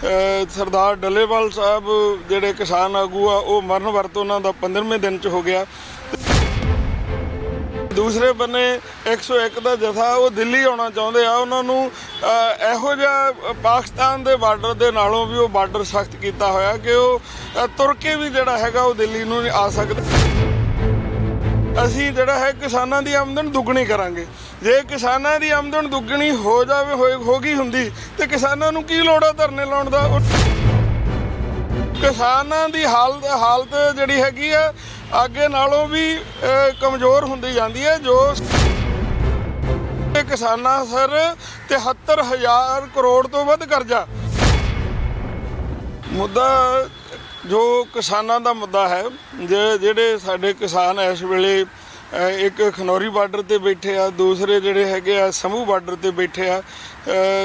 ਸਰਦਾਰ ਡੱਲੇਵਾਲ ਸਾਹਿਬ ਜਿਹੜੇ ਕਿਸਾਨ ਆਗੂ ਆ ਉਹ ਮਰਨ ਵਰਤ ਉਹਨਾਂ ਦਾ 15ਵੇਂ ਦਿਨ ਚ ਹੋ ਗਿਆ। ਦੂਸਰੇ ਬੰਨੇ 101 ਦਾ ਜਥਾ ਉਹ ਦਿੱਲੀ ਆਉਣਾ ਚਾਹੁੰਦੇ ਆ। ਉਹਨਾਂ ਨੂੰ ਇਹੋ ਜਿਹਾ ਪਾਕਿਸਤਾਨ ਦੇ ਬਾਰਡਰ ਦੇ ਨਾਲੋਂ ਵੀ ਉਹ ਬਾਰਡਰ ਸਖਤ ਕੀਤਾ ਹੋਇਆ ਕਿ ਉਹ ਅ, ਤੁਰ ਕੇ ਵੀ ਜਿਹੜਾ ਹੈਗਾ ਉਹ ਦਿੱਲੀ ਨੂੰ ਨਹੀਂ ਆ ਸਕਦਾ। ਅਸੀਂ ਜਿਹੜਾ ਹੈ ਕਿਸਾਨਾਂ ਦੀ ਆਮਦਨ ਦੁੱਗਣੀ ਕਰਾਂਗੇ। ਜੇ ਕਿਸਾਨਾਂ ਦੀ ਆਮਦਨ ਦੁੱਗਣੀ ਹੋ ਜਾਵੇ, ਹੋਏ- ਹੋ ਗਈ ਹੁੰਦੀ, ਤੇ ਕਿਸਾਨਾਂ ਨੂੰ ਕੀ ਲੋੜ ਆ ਧਰਨੇ ਲਾਉਣ ਦਾ? ਕਿਸਾਨਾਂ ਦੀ ਹਾਲਤ ਹਾਲਤ ਜਿਹੜੀ ਹੈਗੀ ਆ, ਅੱਗੇ ਨਾਲੋਂ ਵੀ ਕਮਜ਼ੋਰ ਹੁੰਦੀ ਜਾਂਦੀ ਹੈ। ਜੋ ਕਿਸਾਨਾਂ ਸਰ 73000 ਕਰੋੜ ਤੋਂ ਵੱਧ ਕਰਜ਼ਾ। ਮੁੱਦਾ ਜੋ ਕਿਸਾਨਾਂ ਦਾ ਮੁੱਦਾ ਹੈ ਜਿਹੜੇ ਸਾਡੇ ਕਿਸਾਨ ਇਸ ਵੇਲੇ ਇੱਕ ਖਨੌਰੀ ਬਾਰਡਰ ਤੇ ਬੈਠੇ ਆ, ਦੂਸਰੇ ਜਿਹੜੇ ਹੈਗੇ ਆ ਸਮੂਹ ਬਾਰਡਰ ਤੇ ਬੈਠੇ ਆ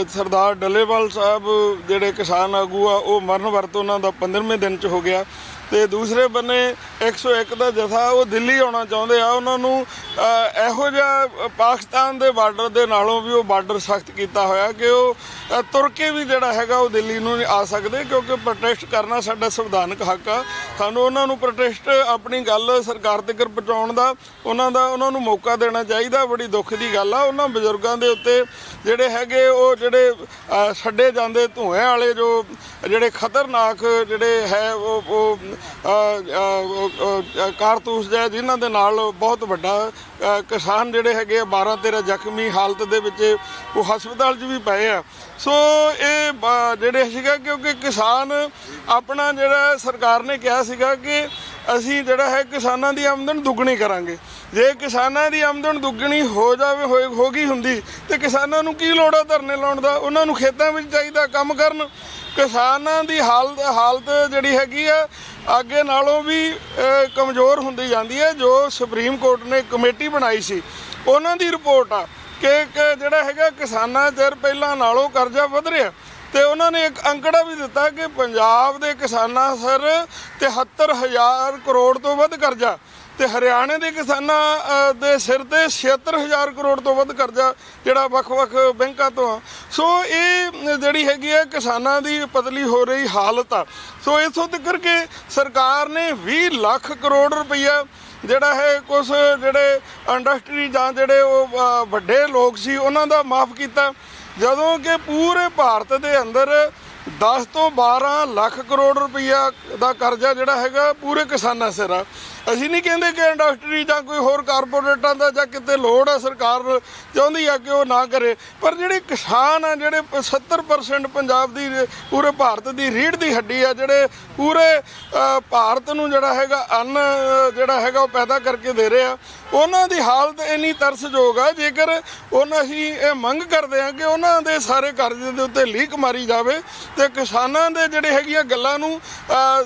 ਸਰਦਾਰ ਡੱਲੇਵਾਲ ਸਾਹਿਬ ਜਿਹੜੇ ਕਿਸਾਨ ਆਗੂ ਆ, ਉਹ ਮਰਨ ਵਰਤ ਉਹਨਾਂ ਦਾ 15ਵੇਂ ਦਿਨ ਚ ਹੋ ਗਿਆ। ਤੇ ਦੂਸਰੇ ਬੰਨੇ 101 ਦਾ ਜਥਾ ਉਹ ਦਿੱਲੀ ਆਉਣਾ ਚਾਹੁੰਦੇ ਆ। ਉਹਨਾਂ ਨੂੰ ਇਹੋ ਜਿਹਾ ਪਾਕਿਸਤਾਨ ਦੇ ਬਾਰਡਰ ਦੇ ਨਾਲੋਂ ਵੀ ਉਹ ਬਾਰਡਰ ਸਖਤ ਕੀਤਾ ਹੋਇਆ ਕਿ ਉਹ ਅ, ਤੁਰ ਕੇ ਵੀ ਜਿਹੜਾ ਹੈਗਾ ਉਹ ਦਿੱਲੀ ਨੂੰ ਨਹੀਂ ਆ ਸਕਦੇ ਕਿਉਂਕਿ ਪ੍ਰੋਟੈਸਟ ਕਰਨਾ ਸਾਡਾ ਸੰਵਿਧਾਨਕ ਹੱਕ ਆ। ਸਾਨੂੰ ਉਹਨਾਂ ਨੂੰ ਪ੍ਰੋਟੈਸਟ ਆਪਣੀ ਗੱਲ ਸਰਕਾਰ ਤੱਕ ਪਹੁੰਚਾਉਣ ਦਾ ਉਹਨਾਂ ਦਾ ਉਹਨਾਂ ਨੂੰ ਮੌਕਾ ਦੇਣਾ ਚਾਹੀਦਾ ਬੜੀ ਦੁੱਖ ਦੀ ਗੱਲ ਆ। ਉਹਨਾਂ ਬਜ਼ੁਰਗਾਂ ਦੇ ਉੱਤੇ ਜਿਹੜੇ ਹੈਗੇ ਉਹ ਜਿਹੜੇ ਛੱਡੇ ਜਾਂਦੇ ਧੂਏ ਵਾਲੇ ਜੋ ਜਿਹੜੇ ਖਤਰਨਾਕ ਜਿਹੜੇ ਹੈ ਉਹ ਉਹ ਕਾਰਤੂਸ ਜਿਹੇ ਜਿਨ੍ਹਾਂ ਦੇ ਨਾਲ ਬਹੁਤ ਵੱਡਾ ਕਿਸਾਨ ਜਿਹੜੇ ਹੈਗੇ ਆ 12 13 ਜ਼ਖਮੀ ਹਾਲਤ ਦੇ ਵਿੱਚ ਉਹ ਹਸਪਤਾਲ 'ਚ ਵੀ ਪਏ ਆ। ਸੋ ਇਹ ਜਿਹੜੇ ਸੀਗਾ, ਕਿਉਂਕਿ ਕਿਸਾਨ ਆਪਣਾ ਜਿਹੜਾ ਸਰਕਾਰ ਨੇ ਕਿਹਾ ਸੀਗਾ ਕਿ ਅਸੀਂ ਜਿਹੜਾ ਹੈ, ਕਿਸਾਨਾਂ ਦੀ ਆਮਦਨ ਦੁੱਗਣੀ ਕਰਾਂਗੇ। ਜੇ ਕਿਸਾਨਾਂ ਦੀ ਆਮਦਨ ਦੁੱਗਣੀ ਹੋ ਜਾਵੇ, ਹੋਏ- ਹੋ ਗਈ ਹੁੰਦੀ, ਤੇ ਕਿਸਾਨਾਂ ਨੂੰ ਕੀ ਲੋੜ ਆ ਧਰਨੇ ਲਾਉਣ ਦਾ? ਉਹਨਾਂ ਨੂੰ ਖੇਤਾਂ ਵਿੱਚ ਚਾਹੀਦਾ ਕੰਮ ਕਰਨ। ਕਿਸਾਨਾਂ ਦੀ ਹਾਲਤ ਹਾਲਤ ਜਿਹੜੀ ਹੈਗੀ ਆ, ਅੱਗੇ ਨਾਲੋਂ ਵੀ ਕਮਜ਼ੋਰ ਹੁੰਦੀ ਜਾਂਦੀ ਹੈ। ਜੋ ਸੁਪਰੀਮ ਕੋਰਟ ਨੇ ਕਮੇਟੀ ਬਣਾਈ ਸੀ, ਉਹਨਾਂ ਦੀ ਰਿਪੋਰਟ ਆ ਕਿ ਕਿ ਜਿਹੜਾ ਹੈਗਾ ਕਿਸਾਨਾਂ ਚਿਰ ਪਹਿਲਾਂ ਨਾਲੋਂ ਕਰਜ਼ਾ ਵਧ ਰਿਹਾ। ਤੇ ਉਹਨਾਂ ਨੇ ਇੱਕ ਅੰਕੜਾ ਵੀ ਦਿੱਤਾ ਕਿ ਪੰਜਾਬ ਦੇ ਕਿਸਾਨਾਂ ਸਰ 73000 ਕਰੋੜ ਤੋਂ ਵੱਧ ਕਰਜ਼ਾ ਤੇ ਹਰਿਆਣੇ ਦੇ ਕਿਸਾਨਾਂ ਦੇ ਸਿਰ ਤੇ 76000 ਕਰੋੜ ਤੋਂ ਵੱਧ ਕਰਜ਼ਾ ਜਿਹੜਾ ਵੱਖ-ਵੱਖ ਬੈਂਕਾਂ ਤੋਂ ਆ। ਸੋ ਇਹ ਜਿਹੜੀ ਹੈਗੀ ਹੈ, ਕਿਸਾਨਾਂ ਦੀ ਪਤਲੀ ਹੋ ਰਹੀ ਹਾਲਤ ਆ। ਸੋ ਇਥੋਂ ਤੱਕ ਕਿ ਸਰਕਾਰ ਨੇ 20 ਲੱਖ ਕਰੋੜ ਰੁਪਈਆ ਜਿਹੜਾ ਹੈ ਕੁਝ ਜਿਹੜੇ ਇੰਡਸਟਰੀ ਜਾਂ ਜਿਹੜੇ ਉਹ ਵੱਡੇ ਲੋਕ ਸੀ, ਉਹਨਾਂ ਦਾ ਮਾਫ ਕੀਤਾ। ਜਦੋਂ ਕਿ ਪੂਰੇ ਭਾਰਤ ਦੇ ਅੰਦਰ 10 ਤੋਂ 12 ਲੱਖ ਕਰੋੜ ਰੁਪਈਆ ਦਾ ਕਰਜ਼ਾ ਜਿਹੜਾ ਹੈਗਾ ਪੂਰੇ ਕਿਸਾਨਾਂ ਸਿਰ ਆ। ਅਸੀਂ ਨਹੀਂ ਕਹਿੰਦੇ ਕਿ ਇੰਡਸਟਰੀ ਜਾਂ ਕੋਈ ਹੋਰ ਕਾਰਪੋਰੇਟਾਂ ਦਾ ਜਾਂ ਕਿਤੇ ਲੋੜ ਆ ਸਰਕਾਰ ਚਾਹੁੰਦੀ ਆ ਕਿ ਉਹ ਨਾ ਕਰੇ। ਪਰ ਜਿਹੜੇ ਕਿਸਾਨ ਆ, ਜਿਹੜੇ 70% ਪੰਜਾਬ ਦੀ, ਪੂਰੇ ਭਾਰਤ ਦੀ ਰੀੜ ਦੀ ਹੱਡੀ ਆ, ਜਿਹੜੇ ਪੂਰੇ ਭਾਰਤ ਨੂੰ ਜਿਹੜਾ ਹੈਗਾ ਅੰਨ, ਜਿਹੜਾ ਹੈਗਾ ਉਹ ਪੈਦਾ ਕਰਕੇ ਦੇ ਰਹੇ ਆ, ਉਹਨਾਂ ਦੀ ਹਾਲਤ ਇੰਨੀ ਤਰਸਯੋਗ ਆ, ਜੇਕਰ ਉਹਨਾਂ ਅਸੀਂ ਇਹ ਮੰਗ ਕਰਦੇ ਆ ਕਿ ਉਹਨਾਂ ਦੇ ਸਾਰੇ ਕਰਜ਼ੇ ਦੇ ਉੱਤੇ ਲੀਕ ਮਾਰੀ ਜਾਵੇ ਤੇ ਕਿਸਾਨਾਂ ਦੇ ਜਿਹੜੇ ਹੈਗੀਆਂ ਗੱਲਾਂ ਨੂੰ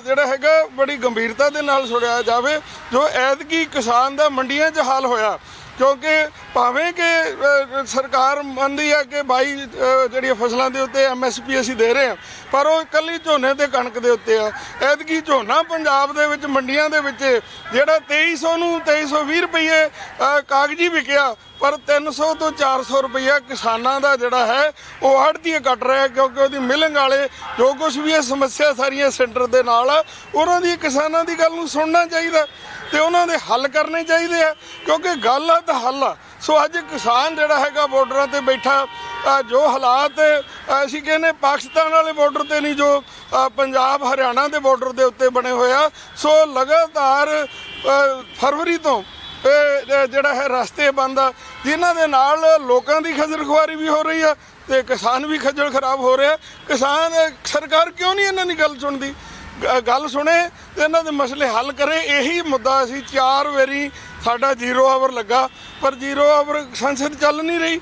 ਜਿਹੜਾ ਹੈਗਾ ਬੜੀ ਗੰਭੀਰਤਾ ਦੇ ਨਾਲ ਸੁਣਿਆ ਜਾਵੇ ਜੋ ਐਤਕੀ ਕਿਸਾਨ ਦਾ ਮੰਡੀਆਂ 'ਚ ਹਾਲ ਹੋਇਆ। ਕਿਉਂਕਿ ਭਾਵੇਂ ਕਿ ਸਰਕਾਰ ਮੰਨਦੀ ਆ ਕਿ ਬਾਈ ਅ, ਜਿਹੜੀਆਂ ਫਸਲਾਂ ਦੇ ਉੱਤੇ ਐਮਐਸਪੀ ਅਸੀਂ ਦੇ ਰਹੇ ਹਾਂ ਪਰ ਉਹ ਇਕੱਲੀ ਝੋਨੇ ਤੇ ਕਣਕ ਦੇ ਉੱਤੇ ਆ। ਐਤਕੀ ਝੋਨਾ ਪੰਜਾਬ ਦੇ ਵਿੱਚ ਮੰਡੀਆਂ ਦੇ ਵਿੱਚ ਜਿਹੜਾ 2300 ਨੂੰ 2320 ਰੁਪਏ ਅ, ਕਾਗਜ਼ੀ ਵਿਕਿਆ ਪਰ 300 ਤੋਂ 400 ਰੁਪਇਆ ਕਿਸਾਨਾਂ ਦਾ ਜਿਹੜਾ ਹੈ, ਉਹ ਆੜਤੀਏ ਕੱਟ ਰਿਹਾ ਕਿਉਂਕਿ ਉਹਦੀ ਮਿਲਿੰਗ ਵਾਲੇ ਜੋ ਕੁਝ ਵੀ ਇਹ ਸਮੱਸਿਆ ਸਾਰੀਆਂ ਸੈਂਟਰ ਦੇ ਨਾਲ ਉਹਨਾਂ ਦੀ, ਕਿਸਾਨਾਂ ਦੀ ਗੱਲ ਨੂੰ ਸੁਣਨਾ ਚਾਹੀਦਾ ਤੇ ਉਹਨਾਂ ਦੇ ਹੱਲ ਕਰਨੇ ਚਾਹੀਦੇ ਆ, ਕਿਉਂਕਿ ਗੱਲ ਆ ਤਾਂ ਹੱਲ ਆ। ਸੋ ਅੱਜ ਕਿਸਾਨ ਜਿਹੜਾ ਹੈਗਾ ਬਾਰਡਰਾਂ ਤੇ ਬੈਠਾ ਜੋ ਹਾਲਾਤ, ਅਸੀਂ ਕਹਿੰਦੇ ਪਾਕਿਸਤਾਨ ਵਾਲੇ ਬਾਰਡਰ ਤੇ ਨਹੀਂ, ਜੋ ਪੰਜਾਬ, ਹਰਿਆਣਾ ਦੇ ਬਾਰਡਰ ਦੇ ਉੱਤੇ ਬਣੇ ਹੋਇਆ ਸੋ ਲਗਾਤਾਰ ਫਰਵਰੀ ਤੋਂ ਇਹ ਜਿਹੜਾ ਹੈ ਰਸਤੇ ਬੰਦ ਆ। ਜਿਨ੍ਹਾਂ ਦੇ ਨਾਲ ਲੋਕਾਂ ਦੀ ਖੱਜਲ ਖੁਆਰੀ ਵੀ ਹੋ ਰਹੀ ਆ ਤੇ ਕਿਸਾਨ ਵੀ ਖੱਜਲ ਖਰਾਬ ਹੋ ਰਿਹਾ। ਕਿਸਾਨ, ਸਰਕਾਰ ਕਿਉਂ ਨਹੀਂ ਇਹਨਾਂ ਦੀ ਗੱਲ ਸੁਣਦੀ? ਗ- ਗੱਲ ਸੁਣੇ ਤੇ ਇਹਨਾਂ ਦੇ ਮਸਲੇ ਹੱਲ ਕਰੇ। ਇਹੀ ਮੁੱਦਾ ਅਸੀਂ ਚਾਰ ਵਾਰੀ ਸਾਡਾ ਜ਼ੀਰੋ ਆਵਰ ਲੱਗਾ, ਪਰ ਜ਼ੀਰੋ ਆਵਰ ਸੰਸਦ ਚੱਲ ਨਹੀਂ ਰਹੀ।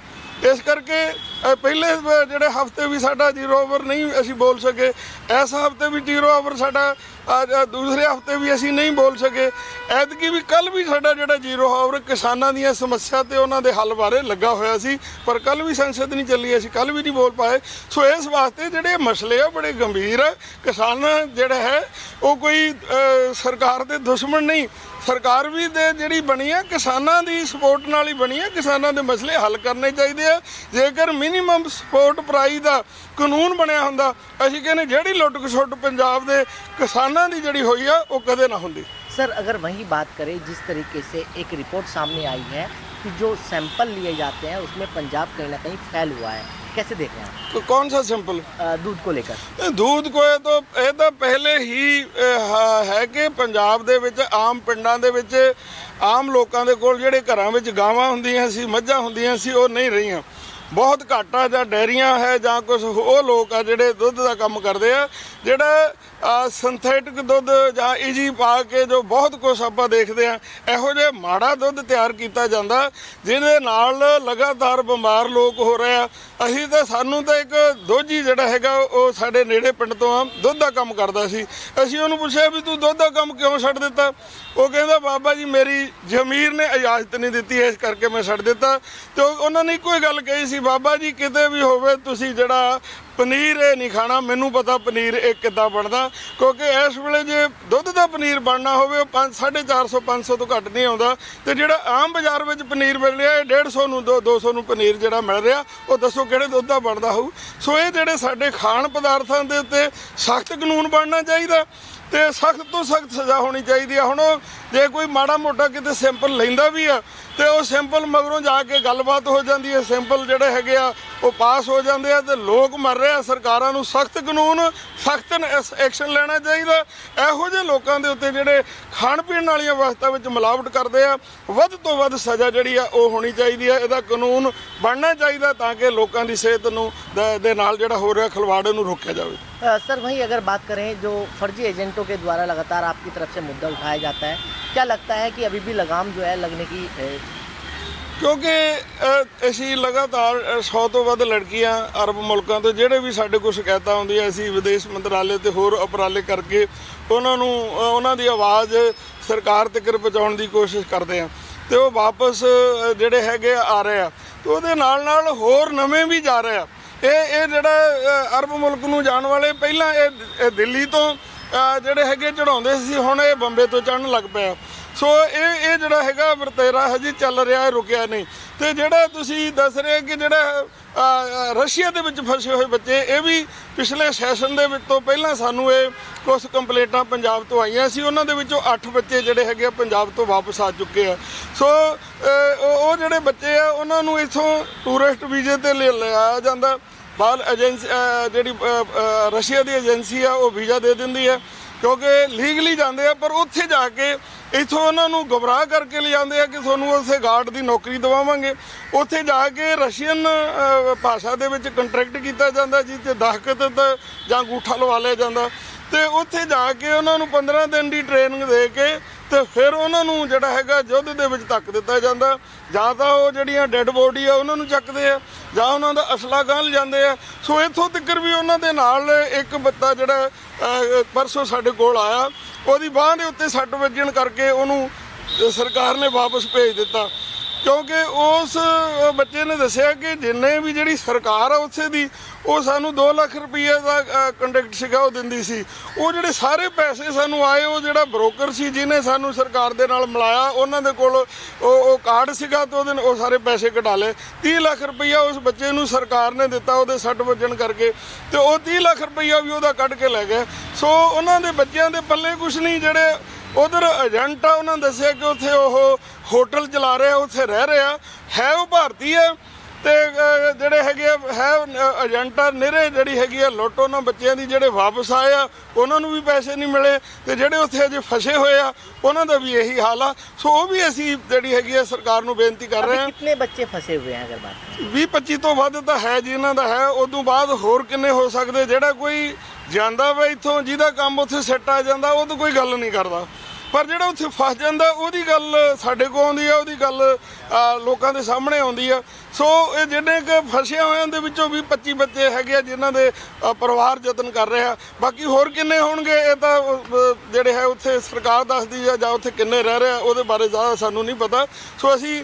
ਇਸ ਕਰਕੇ ਅ, ਪਹਿਲੇ ਵ- ਜਿਹੜੇ ਹਫ਼ਤੇ ਵੀ ਸਾਡਾ ਜ਼ੀਰੋ ਆਵਰ ਨਹੀਂ ਅਸੀਂ ਬੋਲ ਸਕੇ ਇਸ ਹਫ਼ਤੇ ਵੀ ਜ਼ੀਰੋ ਆਵਰ ਸਾਡਾ ਅ, ਅ, ਦੂਸਰੇ ਹਫ਼ਤੇ ਵੀ ਅਸੀਂ ਨਹੀਂ ਬੋਲ ਸਕੇ। ਐਤਕੀ ਵੀ ਕੱਲ ਵੀ ਸਾਡਾ ਜਿਹੜਾ ਜ਼ੀਰੋ ਆਵਰ ਕਿਸਾਨਾਂ ਦੀਆਂ ਸਮੱਸਿਆ ਤੇ ਉਹਨਾਂ ਦੇ ਹੱਲ ਬਾਰੇ ਲੱਗਾ ਹੋਇਆ ਸੀ ਪਰ ਕੱਲ ਵੀ ਸੰਸਦ ਨਹੀਂ ਚੱਲੀ ਅਸੀਂ ਕੱਲ ਵੀ ਨਹੀਂ ਬੋਲ ਪਾਏ। ਸੋ ਇਸ ਵਾਸਤੇ ਜਿਹੜੇ ਮਸਲੇ ਆ ਬੜੇ ਗੰਭੀਰ ਆ। ਕਿਸਾਨ ਜਿਹੜਾ ਹੈ ਉਹ ਕੋਈ ਅ, ਸਰਕਾਰ ਦੇ ਦੁਸ਼ਮਣ ਨਹੀਂ। ਸਰਕਾਰ ਵੀ ਦੇ ਜਿਹੜੀ ਬਣੀ ਆ ਕਿਸਾਨਾਂ ਦੀ ਸਪੋਰਟ ਨਾਲ ਹੀ ਬਣੀ ਆ। ਕਿਸਾਨਾਂ ਦੇ ਮਸਲੇ ਹੱਲ ਕਰਨੇ ਚਾਹੀਦੇ ਆ। ਜੇਕਰ ਮਿਨੀ ਮਿਨੀਮਮ ਸਪੋਰਟ ਪ੍ਰਾਈਸ ਦਾ ਕਾਨੂੰਨ ਬਣਿਆ ਹੁੰਦਾ ਅਸੀਂ ਕਹਿੰਦੇ ਜਿਹੜੀ ਲੁੱਟ ਖਸੁੱਟ ਪੰਜਾਬ ਦੇ ਕਿਸਾਨਾਂ ਦੀ ਜਿਹੜੀ ਹੋਈ ਆ ਉਹ ਕਦੇ ਨਾ ਹੁੰਦੀ सर अगर वही बात करें जिस तरीके से एक रिपोर्ट सामने आई है कि जो सैंपल लिए जाते हैं उसमें पंजाब कहीं ना कहीं फैल हुआ है कैसे देख रहे हैं ਕ- ਕੌਣ ਸਾ ਸਿੰਪਲ आप अ, दूध को लेकर ਇਹ दूध ਕੋਏ ਤੋਂ ਇਹ ਤਾਂ ਪਹਿਲੇ ਹੀ ਅਹ, ਹ- ਹੈ ਕਿ ਪੰਜਾਬ ਦੇ ਵਿੱਚ ਆਮ ਪਿੰਡਾਂ ਦੇ ਵਿੱਚ ਆਮ ਲੋਕਾਂ ਦੇ ਕੋਲ ਜਿਹੜੇ ਘਰਾਂ ਵਿੱਚ ਗਾਵਾਂ ਹੁੰਦੀਆਂ ਸੀ ਮੱਝਾਂ ਹੁੰਦੀਆਂ ਸੀ ਉਹ ਨਹੀਂ ਰਹੀਆਂ ਬਹੁਤ ਘੱਟ ਆ ਜਾਂ ਡੈਰੀਆਂ ਹੈ ਜਾਂ ਕੁਝ ਉਹ ਲੋਕ ਆ ਜਿਹੜੇ ਦੁੱਧ ਦਾ ਕੰਮ ਕਰਦੇ ਆ, ਜਿਹੜਾ ਸਿੰਥੈਟਿਕ ਦੁੱਧ ਜਾਂ ਈਜੀ ਪਾ ਕੇ ਜੋ ਬਹੁਤ ਕੁਝ ਆਪਾਂ ਦੇਖਦੇ ਆ, ਇਹੋ ਜਿਹੇ ਮਾੜਾ ਦੁੱਧ ਤਿਆਰ ਕੀਤਾ ਜਾਂਦਾ, ਜਿਹਦੇ ਨਾਲ ਲਗਾਤਾਰ ਬਿਮਾਰ ਲੋਕ ਹੋ ਰਹੇ ਆ। ਅਸੀਂ ਤਾਂ ਸਾਨੂੰ ਤਾਂ ਇੱਕ ਦੋਜੀ ਜਿਹੜਾ ਹੈਗਾ, ਉਹ ਸਾਡੇ ਨੇੜੇ ਪਿੰਡ ਤੋਂ ਆ, ਦੁੱਧ ਦਾ ਕੰਮ ਕਰਦਾ ਸੀ। ਅਸੀਂ ਉਹਨੂੰ ਪੁੱਛਿਆ ਵੀ ਤੂੰ ਦੁੱਧ ਦਾ ਕੰਮ ਕਿਉਂ ਛੱਡ ਦਿੱਤਾ? ਉਹ ਕਹਿੰਦਾ, ਬਾਬਾ ਜੀ, ਮੇਰੀ ਜ਼ਮੀਰ ਨੇ ਇਜਾਜ਼ਤ ਨਹੀਂ ਦਿੱਤੀ, ਇਸ ਕਰਕੇ ਮੈਂ ਛੱਡ ਦਿੱਤਾ। ਤੇ ਉਹਨਾਂ ਨੇ ਇੱਕੋ ਹੀ ਗੱਲ ਕਹੀ ਸੀ ਬਾਬਾ ਜੀ ਕਿਤੇ ਵੀ ਹੋਵੇ ਤੁਸੀਂ ਜਿਹੜਾ ਪਨੀਰ ਇਹ ਨਹੀਂ ਖਾਣਾ, ਮੈਨੂੰ ਪਤਾ ਪਨੀਰ ਇਹ ਕਿੱਦਾਂ ਬਣਦਾ, ਕਿਉਂਕਿ ਇਸ ਵੇਲੇ ਜੇ ਦੁੱਧ ਦਾ ਪਨੀਰ ਬਣਨਾ ਹੋਵੇ, ਉਹ 5 450 500 ਤੋਂ ਘੱਟ ਨਹੀਂ ਆਉਂਦਾ। ਤੇ ਜਿਹੜਾ ਆਮ ਬਾਜ਼ਾਰ ਵਿੱਚ ਪਨੀਰ ਮਿਲ ਰਿਹਾ, ਇਹ 150 ਨੂੰ 200 ਨੂੰ ਪਨੀਰ ਜਿਹੜਾ ਮਿਲ ਰਿਹਾ, ਉਹ ਦੱਸੋ ਕਿਹੜੇ ਦੁੱਧ ਦਾ ਬਣਦਾ ਹੋਊ। ਸੋ ਇਹ ਜਿਹੜੇ ਸਾਡੇ ਖਾਣ ਪਦਾਰਥਾਂ ਦੇ ਉੱਤੇ ਸਖਤ ਕਾਨੂੰਨ ਬਣਨਾ ਚਾਹੀਦਾ, ਤੇ ਸਖਤ ਤੋਂ ਸਖਤ ਸਜ਼ਾ ਹੋਣੀ ਚਾਹੀਦੀ ਆ। ਹੁਣ ਜੇ ਕੋਈ ਮਾੜਾ ਮੋਟਾ ਕਿਤੇ ਸੈਂਪਲ ਲੈਂਦਾ ਵੀ ਆ, ਤੇ ਉਹ ਸੈਂਪਲ ਮਗਰੋਂ ਜਾ ਕੇ ਗੱਲਬਾਤ ਹੋ ਜਾਂਦੀ ਹੈ, ਸੈਂਪਲ ਜਿਹੜੇ ਹੈਗੇ ਆ, ਉਹ ਪਾਸ ਹੋ ਜਾਂਦੇ ਆ, ਤੇ ਲੋਕ ਮਰ ਰਹੇ ਆ ਸਰਕਾਰਾਂ ਨੂੰ ਸਖਤ ਕਾਨੂੰਨ ਸਖਤ ਐਕਸ਼ਨ ਲੈਣਾ ਚਾਹੀਦਾ ਇਹੋ ਜਿਹੇ ਲੋਕਾਂ ਦੇ ਉੱਤੇ ਜਿਹੜੇ ਖਾਣ ਪੀਣ ਵਾਲੀਆਂ ਵਸਤਾਂ ਵਿੱਚ ਮਿਲਾਵਟ ਕਰਦੇ ਆ ਵੱਧ ਤੋਂ ਵੱਧ ਸਜ਼ਾ ਜਿਹੜੀ ਆ ਉਹ ਹੋਣੀ ਚਾਹੀਦੀ ਆ ਇਹਦਾ ਕਾਨੂੰਨ ਬਣਨਾ ਚਾਹੀਦਾ ਤਾਂ ਕਿ ਲੋਕਾਂ ਦੀ ਸਿਹਤ ਨੂੰ ਦੇ- ਦੇ ਨਾਲ ਜਿਹੜਾ ਹੋ ਰਿਹਾ ਖਿਲਵਾੜ ਨੂੰ ਰੋਕਿਆ ਜਾਵੇ अ, सर वहीं अगर बात करें जो फर्जी एजेंटों के द्वारा लगातार आपकी तरफ से मुद्दा उठाया जाता है क्या लगता है कि अभी भी लगाम जो है लगने की अ, ਕਿਉਂਕਿ ਅਸੀਂ ਲਗਾਤਾਰ 100 ਤੋਂ ਵੱਧ ਲੜਕੀਆਂ ਅਰਬ ਮੁਲਕਾਂ ਤੋਂ, ਜਿਹੜੇ ਵੀ ਸਾਡੇ ਕੋਲ ਸ਼ਿਕਾਇਤਾਂ ਆਉਂਦੀਆਂ, ਅਸੀਂ ਵਿਦੇਸ਼ ਮੰਤਰਾਲੇ ਤੇ ਹੋਰ ਉਪਰਾਲੇ ਕਰਕੇ ਉਹਨਾਂ ਨੂੰ ਉਹਨਾਂ ਦੀ ਆਵਾਜ਼ ਸਰਕਾਰ ਤੱਕ ਪਹੁੰਚਾਉਣ ਦੀ ਕੋਸ਼ਿਸ਼ ਕਰਦੇ ਆ ਤੇ ਉਹ ਵਾਪਸ ਜਿਹੜੇ ਹੈਗੇ ਆ ਰਹੇ ਆ। ਤੇ ਉਹਦੇ ਨਾਲ ਨਾਲ ਹੋਰ ਨਵੇਂ ਵੀ ਜਾ ਰਹੇ ਆ। ਇਹ ਇਹ ਜਿਹੜਾ ਅਰਬ ਮੁਲਕ ਨੂੰ ਜਾਣ ਵਾਲੇ, ਪਹਿਲਾਂ ਇਹ ਦਿੱਲੀ ਤੋਂ ਜਿਹੜੇ ਹੈਗੇ ਚੜਾਉਂਦੇ ਸੀ, ਹੁਣ ਇਹ ਬੰਬੇ ਤੋਂ ਚੜਨ ਲੱਗ ਪਿਆ ਸੋ ਇਹ ਇਹ ਜਿਹੜਾ ਹੈਗਾ ਵਰਤੇਰਾ ਹਜੇ ਚੱਲ ਰਿਹਾ ਰੁਕਿਆ ਨਹੀਂ। ਤੇ ਜਿਹੜਾ ਤੁਸੀਂ ਦੱਸ ਰਹੇ ਕਿ ਜਿਹੜਾ ਰਸ਼ੀਆ ਦੇ ਵਿੱਚ ਫਸੇ ਹੋਏ ਬੱਚੇ, ਇਹ ਵੀ ਪਿਛਲੇ ਸੈਸ਼ਨ ਦੇ ਵਿੱਚ ਤੋਂ ਪਹਿਲਾਂ ਸਾਨੂੰ ਇਹ ਕੁਝ ਕੰਪਲੇਂਟਾਂ ਪੰਜਾਬ ਤੋਂ ਆਈਆਂ ਸੀ। ਉਹਨਾਂ ਦੇ ਵਿੱਚੋਂ 8 ਬੱਚੇ ਜਿਹੜੇ ਹੈਗੇ ਆ, ਪੰਜਾਬ ਤੋਂ ਵਾਪਸ ਆ ਚੁੱਕੇ ਆ। ਸੋ ਉਹ ਜਿਹੜੇ ਬੱਚੇ ਆ, ਉਹਨਾਂ ਨੂੰ ਇਥੋਂ ਟੂਰਿਸਟ ਵੀਜ਼ੇ ਤੇ ਲੈ ਲਿਆ ਜਾਂਦਾ। ਬਾਲ ਏਜੰਸੀ ਜਿਹੜੀ ਰਸ਼ੀਆ ਦੀ ਏਜੰਸੀ ਆ, ਉਹ ਵੀਜ਼ਾ ਦੇ ਦਿੰਦੀ ਹੈ ਕਿਉਂਕਿ ਲੀਗਲੀ ਜਾਂਦੇ ਆ, ਪਰ ਉੱਥੇ ਜਾ ਕੇ ਇਥੋਂ ਉਹਨਾਂ ਨੂੰ ਗਬਰਾਹ ਕਰਕੇ ਲਿਆਉਂਦੇ ਆ ਕਿ ਤੁਹਾਨੂੰ ਉਸੇ ਗਾਰਡ ਦੀ ਨੌਕਰੀ ਦਿਵਾਵਾਂਗੇ। ਉੱਥੇ ਜਾ ਕੇ ਰਸ਼ੀਅਨ ਭਾਸ਼ਾ ਦੇ ਵਿੱਚ ਕੰਟਰੈਕਟ ਕੀਤਾ ਜਾਂਦਾ ਜਿਸ ਤੇ ਦਸਖਤ ਤੇ ਜਾਂ ਅੰਗੂਠਾ ਲਵਾ ਲਿਆ ਜਾਂਦਾ। ਤੇ ਉੱਥੇ ਜਾ ਕੇ ਉਹਨਾਂ ਨੂੰ 15 ਦਿਨ ਦੀ ਟ੍ਰੇਨਿੰਗ ਦੇ ਕੇ ਤੇ ਫਿਰ ਉਹਨਾਂ ਨੂੰ ਜਿਹੜਾ ਹੈਗਾ ਯੁੱਧ ਦੇ ਵਿੱਚ ਧੱਕ ਦਿੱਤਾ ਜਾਂਦਾ। ਜਾਂ ਤਾਂ ਉਹ ਜਿਹੜੀਆਂ ਡੈੱਡ ਬੋਡੀ ਆ ਉਹਨਾਂ ਨੂੰ ਚੱਕਦੇ ਆ, ਜਾਂ ਉਹਨਾਂ ਦਾ ਅਸਲਾ ਗਾਂ ਲਿਜਾਂਦੇ ਆ। ਸੋ ਇੱਥੋਂ ਤੱਕ ਵੀ ਉਹਨਾਂ ਦੇ ਨਾਲ ਇੱਕ ਬੱਤਾ ਜਿਹੜਾ ਪਰਸੋਂ ਸਾਡੇ ਕੋਲ ਆਇਆ। ਉਹਦੀ ਬਾਹ ਦੇ ਉੱਤੇ ਸੱਟ ਵੱਜਣ ਕਰਕੇ ਉਹਨੂੰ ਸਰਕਾਰ ਨੇ ਵਾਪਸ ਭੇਜ ਦਿੱਤਾ। ਕਿਉਂਕਿ ਉਸ ਬੱਚੇ ਨੇ ਦੱਸਿਆ ਕਿ ਜਿੰਨੇ ਵੀ ਜਿਹੜੀ ਸਰਕਾਰ ਆ ਉੱਥੇ ਦੀ, ਉਹ ਸਾਨੂੰ 2 ਲੱਖ ਰੁਪਏ ਦਾ ਕੰਟੈਕਟ ਸੀਗਾ, ਉਹ ਦਿੰਦੀ ਸੀ। ਉਹ ਜਿਹੜੇ ਸਾਰੇ ਪੈਸੇ ਸਾਨੂੰ ਆਏ, ਉਹ ਜਿਹੜਾ ਬ੍ਰੋਕਰ ਸੀ, ਜਿਹਨੇ ਸਾਨੂੰ ਸਰਕਾਰ ਦੇ ਨਾਲ ਮਿਲਾਇਆ, ਉਹਨਾਂ ਦੇ ਕੋਲ ਉਹ ਉਹ ਕਾਰਡ ਸੀਗਾ ਤੇ ਉਹਦੇ ਨਾਲ ਉਹ ਸਾਰੇ ਪੈਸੇ ਕਢਾ ਲਏ। 30 ਲੱਖ ਰੁਪਈਆ ਉਸ ਬੱਚੇ ਨੂੰ ਸਰਕਾਰ ਨੇ ਦਿੱਤਾ, ਉਹਦੇ ਸੱਟ ਵੱਜਣ ਕਰਕੇ। ਤੇ ਉਹ 30 ਲੱਖ ਰੁਪਈਆ ਵੀ ਉਹਦਾ ਕੱਢ ਕੇ ਲੈ ਗਏ ਸੋ ਉਹਨਾਂ ਦੇ ਬੱਚਿਆਂ ਦੇ ਪੱਲੇ ਕੁਛ ਨਹੀਂ ਜਿਹੜੇ ਉਧਰ ਏਜੰਟ ਆ ਉਹਨਾਂ ਦੱਸਿਆ ਕਿ ਉੱਥੇ ਉਹ ਹੋਟਲ ਚਲਾ ਰਿਹਾ ਉੱਥੇ ਰਹਿ ਰਿਹਾ ਹੈ ਉਹ ਭਾਰਤੀ ਹੈ ਤੇ ਜਿਹੜੇ ਹੈਗੇ ਹੈ ਏਜੰਟ ਆ ਨਿਰੇ ਜਿਹੜੀ ਹੈਗੀ ਆ ਲੁੱਟ ਉਹਨਾਂ ਬੱਚਿਆਂ ਦੀ ਜਿਹੜੇ ਵਾਪਸ ਆਏ ਆ ਉਹਨਾਂ ਨੂੰ ਵੀ ਪੈਸੇ ਨਹੀਂ ਮਿਲੇ ਤੇ ਜਿਹੜੇ ਉੱਥੇ ਅਜੇ ਫਸੇ ਹੋਏ ਆ ਉਹਨਾਂ ਦਾ ਵੀ ਇਹੀ ਹਾਲ ਆ। ਸੋ ਉਹ ਵੀ ਅਸੀਂ ਜਿਹੜੀ ਹੈਗੀ ਆ ਸਰਕਾਰ ਨੂੰ ਬੇਨਤੀ ਕਰ ਰਹੇ ਹਾਂ ਕਿੰਨੇ ਬੱਚੇ ਫਸੇ ਹੋਏ ਆ ਅਗਰ ਬਾਤ 20 25 ਤੋਂ ਵੱਧ ਤਾਂ ਹੈ ਜੀ ਇਹਨਾਂ ਦਾ ਹੈ। ਉਦੋਂ ਬਾਅਦ ਹੋਰ ਕਿੰਨੇ ਹੋ ਸਕਦੇ? ਜਿਹੜਾ ਕੋਈ ਜਾਂਦਾ ਵਾ ਇੱਥੋਂ, ਜਿਹਦਾ ਕੰਮ ਉੱਥੇ ਸੈੱਟ ਆ ਜਾਂਦਾ, ਉਹ ਤਾਂ ਕੋਈ ਗੱਲ ਨਹੀਂ ਕਰਦਾ। ਪਰ ਜਿਹੜਾ ਉੱਥੇ ਫਸ ਜਾਂਦਾ, ਉਹਦੀ ਗੱਲ ਸਾਡੇ ਕੋਲ ਆਉਂਦੀ ਆ, ਉਹਦੀ ਗੱਲ ਲੋਕਾਂ ਦੇ ਸਾਹਮਣੇ ਆਉਂਦੀ ਆ। ਸੋ ਇਹ ਜਿਹੜੇ ਕਿ ਫਸਿਆ ਹੋਇਆਂ ਦੇ ਵਿੱਚੋਂ ਵੀ 25 ਬੱਚੇ ਹੈਗੇ ਆ, ਜਿਨ੍ਹਾਂ ਦੇ ਪਰਿਵਾਰ ਯਤਨ ਕਰ ਰਿਹਾ। ਬਾਕੀ ਹੋਰ ਕਿੰਨੇ ਹੋਣਗੇ, ਇਹ ਤਾਂ ਜਿਹੜੇ ਹੈ ਉੱਥੇ ਸਰਕਾਰ ਦੱਸਦੀ ਆ, ਜਾਂ ਉੱਥੇ ਕਿੰਨੇ ਰਹਿ ਰਹੇ ਆ, ਉਹਦੇ ਬਾਰੇ ਜ਼ਿਆਦਾ ਸਾਨੂੰ ਨਹੀਂ ਪਤਾ। ਸੋ ਅਸੀਂ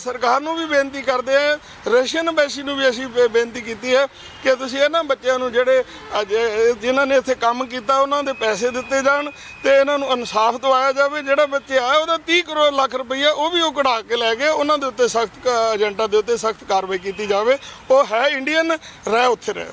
ਸਰਕਾਰ ਨੂੰ ਵੀ ਬੇਨਤੀ ਕਰਦੇ ਆ ਰਸ਼ੀਅਨ ਐਮਬੈਸੀ ਨੂੰ ਵੀ ਅਸੀਂ ਬੇਨਤੀ ਕੀਤੀ ਹੈ ਕਿ ਤੁਸੀਂ ਇਹਨਾਂ ਬੱਚਿਆਂ ਨੂੰ ਜਿਹੜੇ ਅੱਜ, ਜਿਨ੍ਹਾਂ ਨੇ ਇੱਥੇ ਕੰਮ ਕੀਤਾ, ਉਹਨਾਂ ਦੇ ਪੈਸੇ ਦਿੱਤੇ ਜਾਣ, ਤੇ ਇਹਨਾਂ ਨੂੰ ਇਨਸਾਫ ਦਿਵਾਇਆ ਕੀਤਾ ਜਾਵੇ ਜਿਹੜਾ ਬੱਚਾ ਆਇਆ ਉਹਦਾ 30 ਕਰੋੜ ਲੱਖ ਰੁਪਈਆ ਉਹ ਵੀ ਉਹ ਕਢਾ ਕੇ ਲੈ ਗਏ। ਉਹਨਾਂ ਦੇ ਉੱਤੇ ਸਖਤ ਏਜੰਟਾਂ ਦੇ ਉੱਤੇ ਸਖਤ ਕਾਰਵਾਈ ਕੀਤੀ ਜਾਵੇ। ਉਹ ਹੈ ਇੰਡੀਅਨ ਰਹਿ ਉੱਥੇ ਰਹਿ।